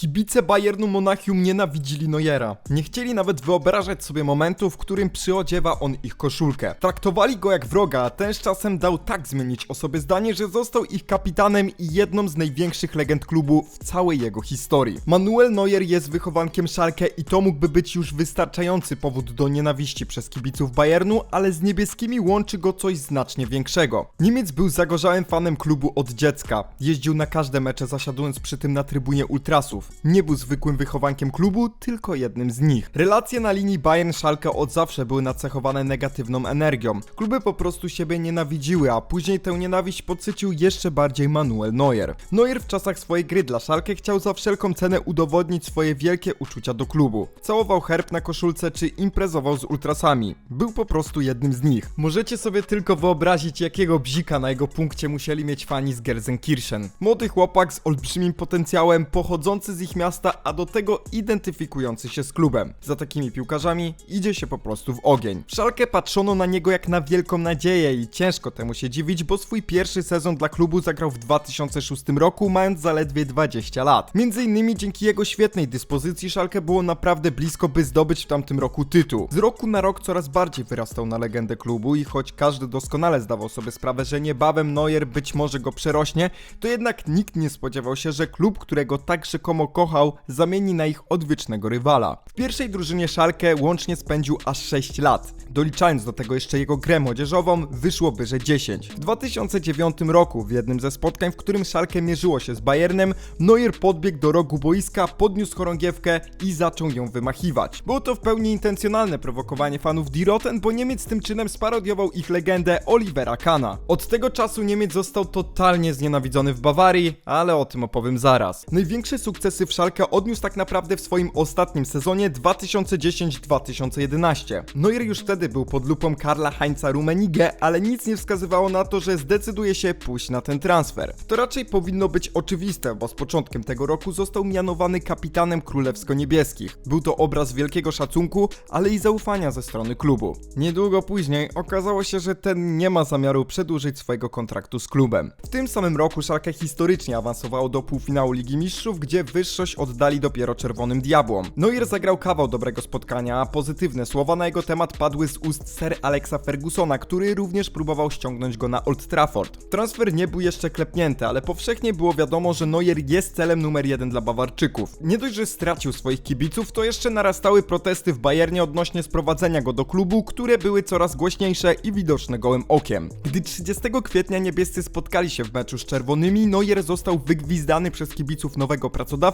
Kibice Bayernu Monachium nienawidzili Neuera. Nie chcieli nawet wyobrażać sobie momentu, w którym przyodziewa on ich koszulkę. Traktowali go jak wroga, a ten z czasem dał tak zmienić o sobie zdanie, że został ich kapitanem i jedną z największych legend klubu w całej jego historii. Manuel Neuer jest wychowankiem Schalke i to mógłby być już wystarczający powód do nienawiści przez kibiców Bayernu, ale z niebieskimi łączy go coś znacznie większego. Niemiec był zagorzałym fanem klubu od dziecka. Jeździł na każde mecze zasiadując przy tym na trybunie ultrasów. Nie był zwykłym wychowankiem klubu, tylko jednym z nich. Relacje na linii Bayern-Schalke od zawsze były nacechowane negatywną energią. Kluby po prostu siebie nienawidziły, a później tę nienawiść podsycił jeszcze bardziej Manuel Neuer. Neuer w czasach swojej gry dla Schalke chciał za wszelką cenę udowodnić swoje wielkie uczucia do klubu. Całował herb na koszulce czy imprezował z ultrasami. Był po prostu jednym z nich. Możecie sobie tylko wyobrazić, jakiego bzika na jego punkcie musieli mieć fani z Gelsenkirchen. Młody chłopak z olbrzymim potencjałem, pochodzący z ich miasta, a do tego identyfikujący się z klubem. Za takimi piłkarzami idzie się po prostu w ogień. W Szalkę patrzono na niego jak na wielką nadzieję i ciężko temu się dziwić, bo swój pierwszy sezon dla klubu zagrał w 2006 roku, mając zaledwie 20 lat. Między innymi dzięki jego świetnej dyspozycji Szalkę było naprawdę blisko, by zdobyć w tamtym roku tytuł. Z roku na rok coraz bardziej wyrastał na legendę klubu i choć każdy doskonale zdawał sobie sprawę, że niebawem Neuer być może go przerośnie, to jednak nikt nie spodziewał się, że klub, którego tak rzekomo kochał, zamieni na ich odwiecznego rywala. W pierwszej drużynie Szalkę łącznie spędził aż 6 lat. Doliczając do tego jeszcze jego grę młodzieżową, wyszłoby, że 10. W 2009 roku, w jednym ze spotkań, w którym Szalkę mierzyło się z Bayernem, Neuer podbiegł do rogu boiska, podniósł chorągiewkę i zaczął ją wymachiwać. Było to w pełni intencjonalne prowokowanie fanów Die Roten, bo Niemiec tym czynem sparodiował ich legendę Olivera Kana. Od tego czasu Niemiec został totalnie znienawidzony w Bawarii, ale o tym opowiem zaraz. Największe sukcesy Szalkę odniósł tak naprawdę w swoim ostatnim sezonie 2010-2011. Neuer już wtedy był pod lupą Karla Heinza Rummenigge, ale nic nie wskazywało na to, że zdecyduje się pójść na ten transfer. To raczej powinno być oczywiste, bo z początkiem tego roku został mianowany kapitanem królewsko-niebieskich. Był to obraz wielkiego szacunku, ale i zaufania ze strony klubu. Niedługo później okazało się, że ten nie ma zamiaru przedłużyć swojego kontraktu z klubem. W tym samym roku Schalke historycznie awansowało do półfinału Ligi Mistrzów, gdzie wyższość oddali dopiero Czerwonym Diabłom. Neuer zagrał kawał dobrego spotkania, a pozytywne słowa na jego temat padły z ust Sir Alexa Fergusona, który również próbował ściągnąć go na Old Trafford. Transfer nie był jeszcze klepnięty, ale powszechnie było wiadomo, że Neuer jest celem numer jeden dla Bawarczyków. Nie dość, że stracił swoich kibiców, to jeszcze narastały protesty w Bayernie odnośnie sprowadzenia go do klubu, które były coraz głośniejsze i widoczne gołym okiem. Gdy 30 kwietnia niebiescy spotkali się w meczu z czerwonymi, Neuer został wygwizdany przez kibiców nowego pracodawcy,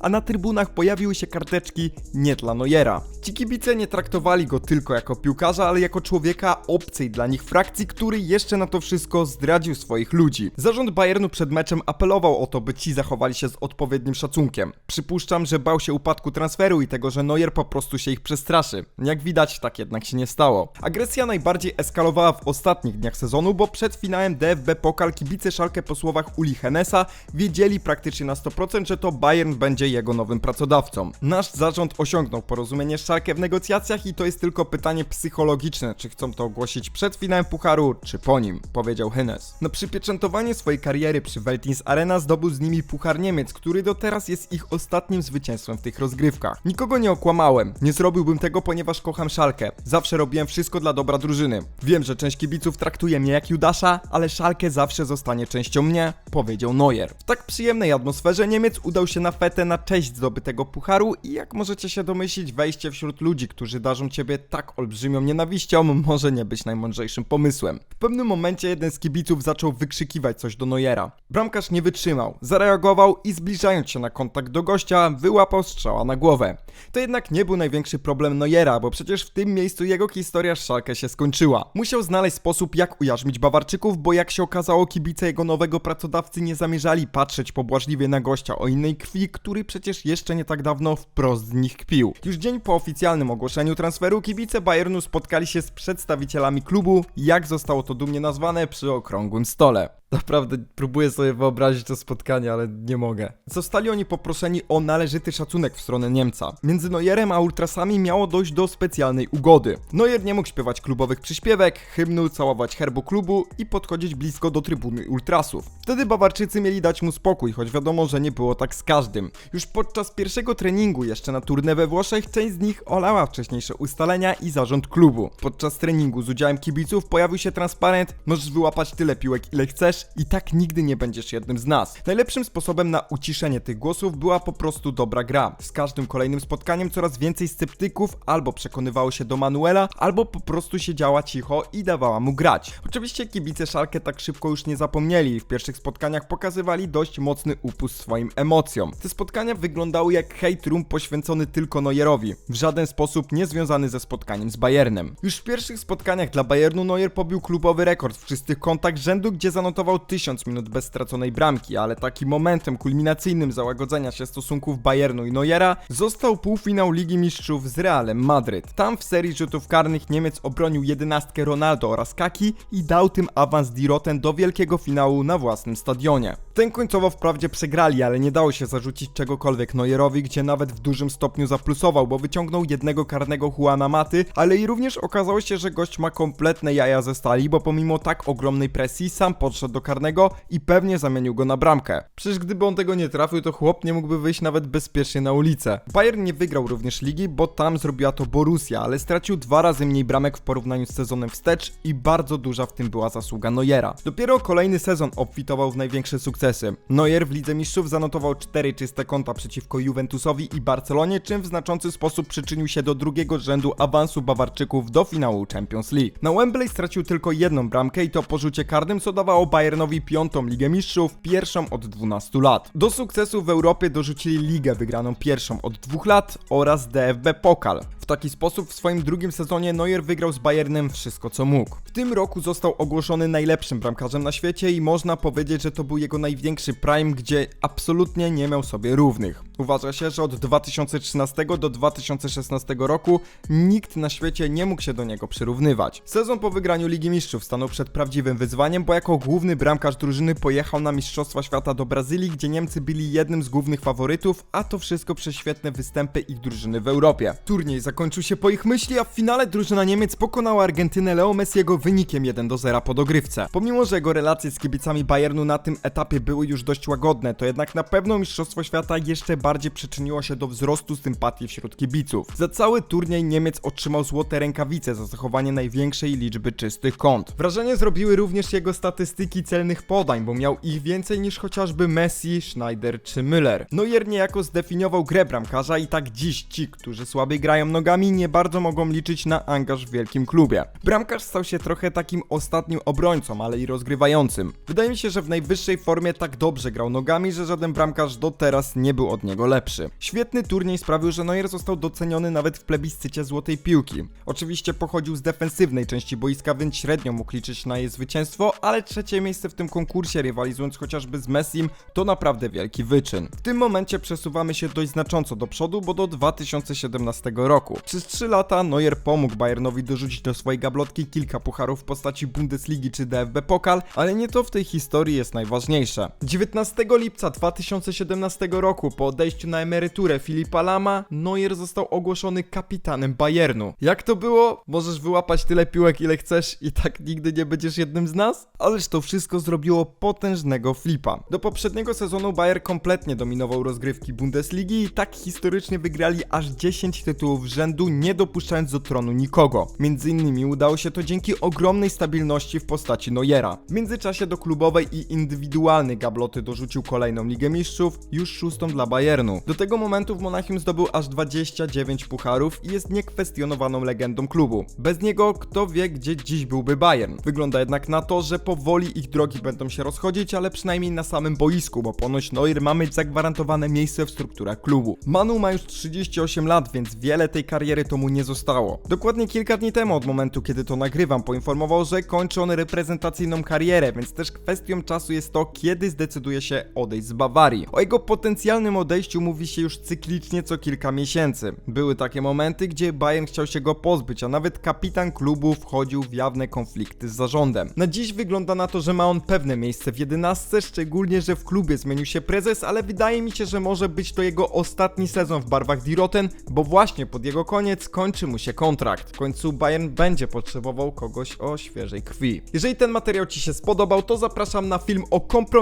a na trybunach pojawiły się karteczki nie dla Neuera. Ci kibice nie traktowali go tylko jako piłkarza, ale jako człowieka obcej dla nich frakcji, który jeszcze na to wszystko zdradził swoich ludzi. Zarząd Bayernu przed meczem apelował o to, by ci zachowali się z odpowiednim szacunkiem. Przypuszczam, że bał się upadku transferu i tego, że Neuer po prostu się ich przestraszy. Jak widać, tak jednak się nie stało. Agresja najbardziej eskalowała w ostatnich dniach sezonu, bo przed finałem DFB Pokal kibice Szalkę po słowach Uli Henesa wiedzieli praktycznie na 100%, że to Bayern będzie jego nowym pracodawcą. Nasz zarząd osiągnął porozumienie z Szalkę w negocjacjach i to jest tylko pytanie psychologiczne, czy chcą to ogłosić przed finałem Pucharu, czy po nim, powiedział Hennes. Na przypieczętowanie swojej kariery przy Veltins Arena zdobył z nimi Puchar Niemiec, który do teraz jest ich ostatnim zwycięstwem w tych rozgrywkach. Nikogo nie okłamałem, nie zrobiłbym tego, ponieważ kocham Szalkę. Zawsze robiłem wszystko dla dobra drużyny. Wiem, że część kibiców traktuje mnie jak Judasza, ale Szalkę zawsze zostanie częścią mnie, powiedział Neuer. W tak przyjemnej atmosferze Niemiec udał się na fetę na cześć zdobytego pucharu i jak możecie się domyślić, wejście wśród ludzi, którzy darzą ciebie tak olbrzymią nienawiścią, może nie być najmądrzejszym pomysłem. W pewnym momencie jeden z kibiców zaczął wykrzykiwać coś do Neuera. Bramkarz nie wytrzymał, zareagował i zbliżając się na kontakt do gościa, wyłapał strzała na głowę. To jednak nie był największy problem Neuera, bo przecież w tym miejscu jego historia Szalkę się skończyła. Musiał znaleźć sposób, jak ujarzmić Bawarczyków, bo jak się okazało, kibice jego nowego pracodawcy nie zamierzali patrzeć pobłażliwie na gościa o innej krwi, który przecież jeszcze nie tak dawno wprost z nich kpił. Już dzień po oficjalnym ogłoszeniu transferu kibice Bayernu spotkali się z przedstawicielami klubu, jak zostało to dumnie nazwane, przy okrągłym stole. Naprawdę próbuję sobie wyobrazić to spotkanie, ale nie mogę. Zostali oni poproszeni o należyty szacunek w stronę Niemca. Między Neuerem a Ultrasami miało dojść do specjalnej ugody. Neuer nie mógł śpiewać klubowych przyśpiewek, hymnu, całować herbu klubu i podchodzić blisko do trybuny Ultrasów. Wtedy Bawarczycy mieli dać mu spokój, choć wiadomo, że nie było tak z każdym. Już podczas pierwszego treningu, jeszcze na turnę we Włoszech, część z nich olała wcześniejsze ustalenia i zarząd klubu. Podczas treningu z udziałem kibiców pojawił się transparent Możesz wyłapać tyle piłek ile chcesz i tak nigdy nie będziesz jednym z nas. Najlepszym sposobem na uciszenie tych głosów była po prostu dobra gra. Z każdym kolejnym spotkaniem coraz więcej sceptyków albo przekonywało się do Manuela, albo po prostu siedziała cicho i dawała mu grać. Oczywiście kibice Szalkę tak szybko już nie zapomnieli w pierwszych spotkaniach pokazywali dość mocny upust swoim emocjom. Te spotkania wyglądały jak hate room poświęcony tylko Neuerowi, w żaden sposób nie związany ze spotkaniem z Bayernem. Już w pierwszych spotkaniach dla Bayernu Neuer pobił klubowy rekord w czystych kątach rzędu, gdzie zanotował 1000 minut bez straconej bramki, ale takim momentem kulminacyjnym załagodzenia się stosunków Bayernu i Neuera został półfinał Ligi Mistrzów z Realem Madryt. Tam w serii rzutów karnych Niemiec obronił jedenastkę Ronaldo oraz Kaki i dał tym awans Diroten do wielkiego finału na własnym stadionie. Ten końcowo wprawdzie przegrali, ale nie dało się zarzucić czegokolwiek Neuerowi, gdzie nawet w dużym stopniu zaplusował, bo wyciągnął jednego karnego Juana Maty, ale i również okazało się, że gość ma kompletne jaja ze stali, bo pomimo tak ogromnej presji sam podszedł do karnego i pewnie zamienił go na bramkę. Przecież gdyby on tego nie trafił, to chłop nie mógłby wyjść nawet bezpiecznie na ulicę. Bayern nie wygrał również ligi, bo tam zrobiła to Borussia, ale stracił dwa razy mniej bramek w porównaniu z sezonem wstecz i bardzo duża w tym była zasługa Neuera. Dopiero kolejny sezon obfitował w największe sukcesy. Neuer w Lidze Mistrzów zanotował cztery czyste konta przeciwko Juventusowi i Barcelonie, czym w znaczący sposób przyczynił się do drugiego rzędu awansu Bawarczyków do finału Champions League. Na Wembley stracił tylko jedną bramkę i to po rzucie karnym, co dawało Bayernowi piątą Ligę Mistrzów, pierwszą od 12 lat. Do sukcesu w Europie dorzucili ligę wygraną pierwszą od dwóch lat oraz DFB Pokal. W taki sposób w swoim drugim sezonie Neuer wygrał z Bayernem wszystko co mógł. W tym roku został ogłoszony najlepszym bramkarzem na świecie i można powiedzieć, że to był jego największy prime, gdzie absolutnie nie miał sobie równych. Uważa się, że od 2013 do 2016 roku nikt na świecie nie mógł się do niego przyrównywać. Sezon po wygraniu Ligi Mistrzów stanął przed prawdziwym wyzwaniem, bo jako główny bramkarz drużyny pojechał na Mistrzostwa Świata do Brazylii, gdzie Niemcy byli jednym z głównych faworytów, a to wszystko przez świetne występy ich drużyny w Europie. Turniej zakończył się po ich myśli, a w finale drużyna Niemiec pokonała Argentynę Leo Messiego wynikiem 1 do 0 po dogrywce. Pomimo, że jego relacje z kibicami Bayernu na tym etapie były już dość łagodne, to jednak na pewno Mistrzostwo Świata jeszcze bardziej przyczyniło się do wzrostu sympatii wśród kibiców. Za cały turniej Niemiec otrzymał złote rękawice za zachowanie największej liczby czystych kąt. Wrażenie zrobiły również jego statystyki celnych podań, bo miał ich więcej niż chociażby Messi, Schneider czy Müller. Neuer niejako zdefiniował grę bramkarza i tak dziś ci, którzy słabiej grają nogami, nie bardzo mogą liczyć na angaż w wielkim klubie. Bramkarz stał się trochę takim ostatnim obrońcą, ale i rozgrywającym. Wydaje mi się, że w najwyższej formie tak dobrze grał nogami, że żaden bramkarz do teraz nie był od niego lepszy. Świetny turniej sprawił, że Neuer został doceniony nawet w plebiscycie złotej piłki. Oczywiście pochodził z defensywnej części boiska, więc średnio mógł liczyć na jej zwycięstwo, ale trzecie miejsce w tym konkursie, rywalizując chociażby z Messim, to naprawdę wielki wyczyn. W tym momencie przesuwamy się dość znacząco do przodu, bo do 2017 roku. Przez 3 lata Neuer pomógł Bayernowi dorzucić do swojej gablotki kilka pucharów w postaci Bundesligi czy DFB Pokal, ale nie to w tej historii jest najważniejsze. 19 lipca 2017 roku po odejściu na emeryturę Filipa Lama, Neuer został ogłoszony kapitanem Bayernu. Jak to było? Możesz wyłapać tyle piłek ile chcesz i tak nigdy nie będziesz jednym z nas? Ależ to wszystko zrobiło potężnego flipa. Do poprzedniego sezonu Bayer kompletnie dominował rozgrywki Bundesligi i tak historycznie wygrali aż 10 tytułów rzędu, nie dopuszczając do tronu nikogo. Między innymi udało się to dzięki ogromnej stabilności w postaci Neuera. W międzyczasie do klubowej i indywidualnej gabloty dorzucił kolejną Ligę Mistrzów, już szóstą dla Bayernu. Do tego momentu w Monachium zdobył aż 29 pucharów i jest niekwestionowaną legendą klubu. Bez niego kto wie gdzie dziś byłby Bayern. Wygląda jednak na to, że powoli ich drogi będą się rozchodzić, ale przynajmniej na samym boisku, bo ponoć Neuer ma mieć zagwarantowane miejsce w strukturach klubu. Manu ma już 38 lat, więc wiele tej kariery to mu nie zostało. Dokładnie kilka dni temu od momentu, kiedy to nagrywam, poinformował, że kończy on reprezentacyjną karierę, więc też kwestią czasu jest to, kiedy kiedy zdecyduje się odejść z Bawarii. O jego potencjalnym odejściu mówi się już cyklicznie co kilka miesięcy. Były takie momenty, gdzie Bayern chciał się go pozbyć, a nawet kapitan klubu wchodził w jawne konflikty z zarządem. Na dziś wygląda na to, że ma on pewne miejsce w jedenastce, szczególnie, że w klubie zmienił się prezes, ale wydaje mi się, że może być to jego ostatni sezon w barwach Diroten, bo właśnie pod jego koniec kończy mu się kontrakt. W końcu Bayern będzie potrzebował kogoś o świeżej krwi. Jeżeli ten materiał Ci się spodobał, to zapraszam na film o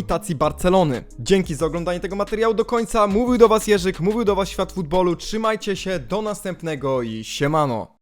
kompromitacji Barcelony. Dzięki za oglądanie tego materiału do końca. Mówił do Was Jerzyk, mówił do Was Świat Futbolu. Trzymajcie się, do następnego i siemano.